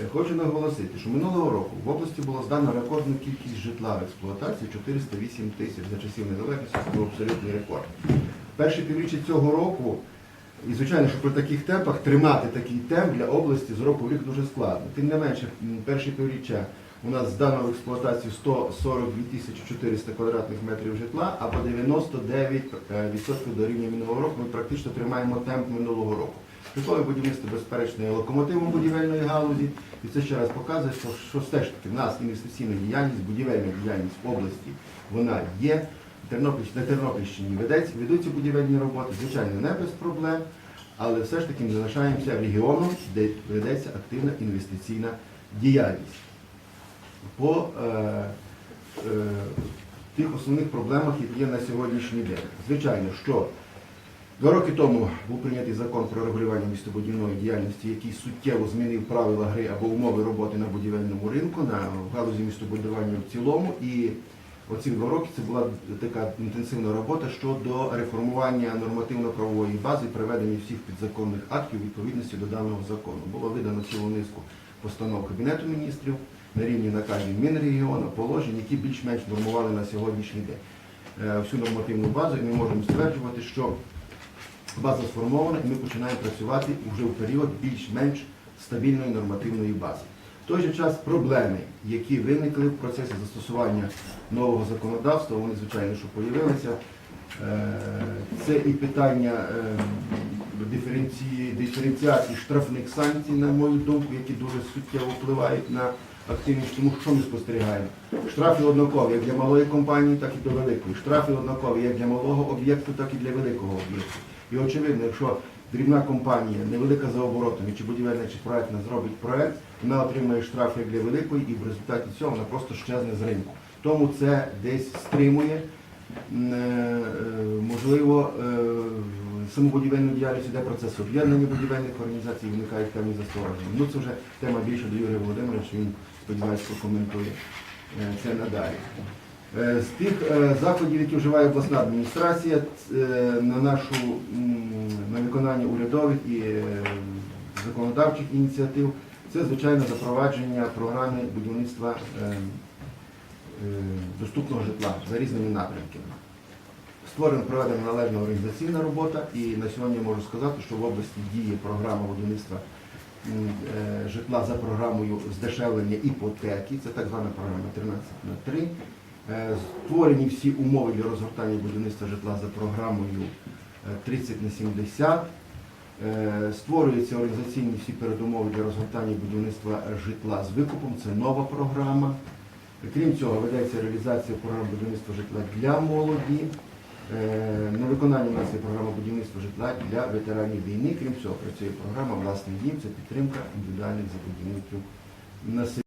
Е, Хочу наголосити, що минулого року в області було здано рекордну кількість житла в експлуатації 408 тисяч за часів незалежності, це був абсолютний рекорд. Перше півріччя цього року, і звичайно, що при таких темпах тримати такий темп для області з року в рік дуже складно. Тим не менше, м, перше півріччя у нас здано в експлуатацію 142 тисячі 400 квадратних метрів житла, або 99% до рівня минулого року. Ми практично тримаємо темп минулого року. Житлове будівництво, безперечно, є локомотивом будівельної галузі, і це ще раз показує, що, що все ж таки в нас інвестиційна діяльність, будівельна діяльність в області, вона є. На Тернопільщині ведеться, ведуться будівельні роботи, звичайно, не без проблем, але все ж таки ми залишаємося регіоном, де ведеться активна інвестиційна діяльність. По е, е, тих основних проблемах, які є на сьогоднішній день. Звичайно, що Два роки тому був прийнятий закон про регулювання містобудівної діяльності, який суттєво змінив правила гри або умови роботи на будівельному ринку, на галузі містобудування в цілому. І оці два роки це була така інтенсивна робота щодо реформування нормативно-правової бази, приведення всіх підзаконних актів відповідності до даного закону. Було видано цілу низку постанов Кабінету міністрів на рівні наказів Мінрегіону, положень, які більш-менш нормували на сьогоднішній день е, всю нормативну базу, і ми можемо стверджувати, що база сформована і ми починаємо працювати вже в період більш-менш стабільної нормативної бази. В той же час проблеми, які виникли в процесі застосування нового законодавства, вони, звичайно, що появилися. Е, Це і питання е, диференціації штрафних санкцій, на мою думку, які дуже суттєво впливають на активність. Тому що ми спостерігаємо? Штрафи однакові як для малої компанії, так і для великої. Штрафи однакові як для малого об'єкту, так і для великого об'єкту. І очевидно, якщо дрібна компанія, невелика за оборотами, чи будівельна, чи проектна зробить проект, вона отримає штраф як для великої, і в результаті цього вона просто щезне з ринку. Тому це десь стримує, е, можливо, е, саму будівельну діяльність, іде процес об'єднання будівельних організацій, виникають певні застороження. Ну це вже тема більше до Юрія Володимировича, він, сподіваюся, прокоментує е, це надалі. Е, З тих е, заходів, які вживає обласна адміністрація е, на нашу на виконання урядових і законодавчих ініціатив, це звичайно запровадження програми будівництва доступного житла за різними напрямками. Створена проведена належна організаційна робота, і на сьогодні можу сказати, що в області діє програма будівництва житла за програмою здешевлення іпотеки, це так звана програма 13 на 3. Е, Створені всі умови для розгортання будівництва житла за програмою е, 30 на 70. Е, Створюються організаційні всі передумови для розгортання будівництва житла з викупом. Це нова програма. Крім цього, ведеться реалізація програм будівництва житла для молоді. Е, На виконанні у нас будівництва житла для ветеранів війни. Крім цього, працює програма власний дім, це підтримка індивідуальних забудівників на селі.